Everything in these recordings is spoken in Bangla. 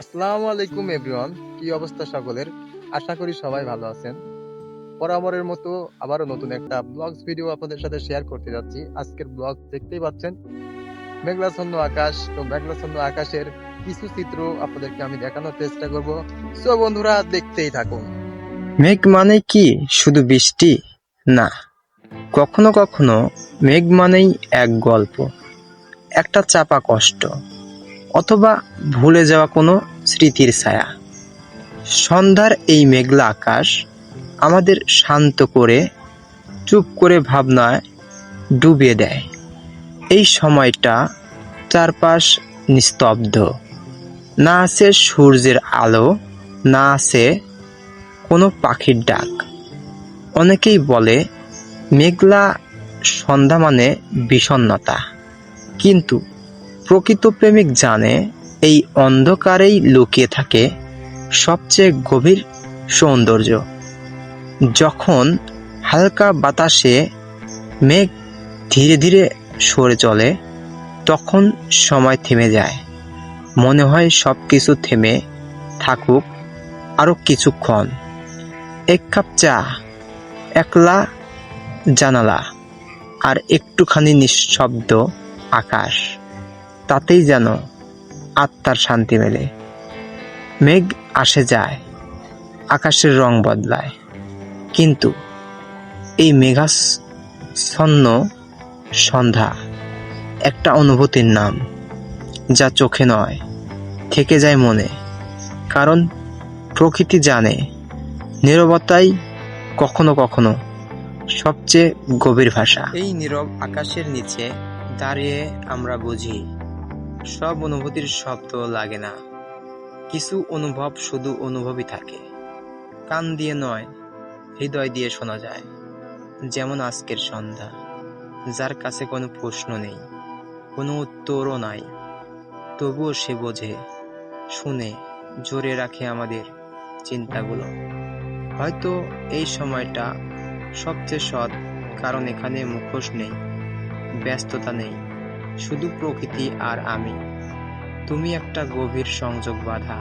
আসসালামু আলাইকুম এভরিওয়ান কি অবস্থা সকলের? আশা করি সবাই ভালো আছেন। বরাবরের মতো আবারও নতুন একটা ব্লগস ভিডিও আপনাদের সাথে শেয়ার করতে যাচ্ছি। আজকের ব্লগ দেখতেই পাচ্ছেন, মেঘলাছন্ন আকাশ। তো মেঘলাছন্ন আকাশের কিছু চিত্র আপনাদেরকে আমি দেখানোর চেষ্টা করব। সো বন্ধুরা, দেখতেই থাকুন। মেঘ মানে কি? শুধু বৃষ্টি? না। কখনো কখনো মেঘ মানেই এক গল্প, একটা চাপা কষ্ট। অথবা ভুলে যাওয়া কোনো স্মৃতির ছায়া। সন্ধ্যার এই মেঘলা আকাশ আমাদের শান্ত করে, চুপ করে ভাবনায় ডুবিয়ে দেয়। এই সময়টা চারপাশ নিস্তব্ধ। না আছে সূর্যের আলো, না আছে কোনো পাখির ডাক। অনেকেই বলে, মেঘলা সন্ধ্যা মানে বিষণ্ণতা। কিন্তু প্রকৃত প্রেমিক জানে, এই অন্ধকারেই লুকিয়ে থাকে সবচেয়ে গভীর সৌন্দর্য। যখন হালকা বাতাসে মেঘ ধীরে ধীরে সরে চলে, তখন সময় থেমে যায়। মনে হয় সব কিছু থেমে থাকুক আরও কিছুক্ষণ। এক কাপ চা, একলা জানালা, আর একটুখানি নিঃশব্দ আকাশ। তাতেই যেন আত্মার শান্তি মেলে। মেঘ আসে যায়, আকাশের রং বদলায়। কিন্তু এই মেঘাচ্ছন্ন সন্ধ্যা একটা অনুভূতির নাম, যা চোখে নয়, থেকে যায় মনে। কারণ প্রকৃতি জানে, নীরবতাই কখনো কখনো সবচেয়ে গভীর ভাষা। এই নীরব আকাশের নিচে দাঁড়িয়ে আমরা বুঝি সব অনুভূতির শব্দ লাগে না। কিছু অনুভব শুধু অনুভবই থাকে। কান দিয়ে নয়, হৃদয় দিয়ে শোনা যায়। যেমন আজকের সন্ধ্যা, যার কাছে কোনো প্রশ্ন নেই, কোনো উত্তরও নাই। তবুও সে বোঝে, শুনে, জোরে রাখে আমাদের চিন্তাগুলো। হয়তো এই সময়টা সবচেয়ে সৎ, কারণ এখানে মুখোশ নেই, ব্যস্ততা নেই। শুধু প্রকৃতি আর আমি। তুমি একটা গভীর সংযোগ বাধা।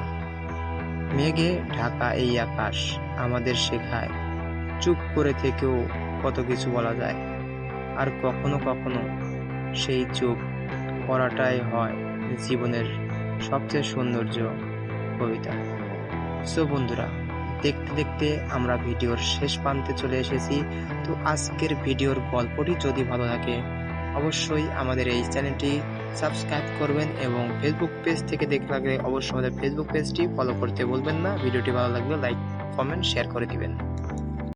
মেঘে ঢাকা এই আকাশ আমাদের শেখায়। চুপ করে থেকেও কত কিছু বলা যায়। আর কখনো কখনো সেই চুপ করাটাই হয় জীবনের সবচেয়ে সৌন্দর্য কবিতা। সো বন্ধুরা, দেখতে দেখতে আমরা ভিডিওর শেষ প্রান্তে চলে এসেছি। তো আজকের ভিডিওর গল্পটি যদি ভালো লাগে অবশ্যই আমাদের এই চ্যানেলটি সাবস্ক্রাইব করবেন এবং ফেসবুক পেজ থেকে দেখতে লাগলে অবশ্যই আমাদের ফেসবুক পেজটি ফলো করতে বলবেন না। ভিডিওটি ভালো লাগলে লাইক কমেন্ট শেয়ার করে দিবেন।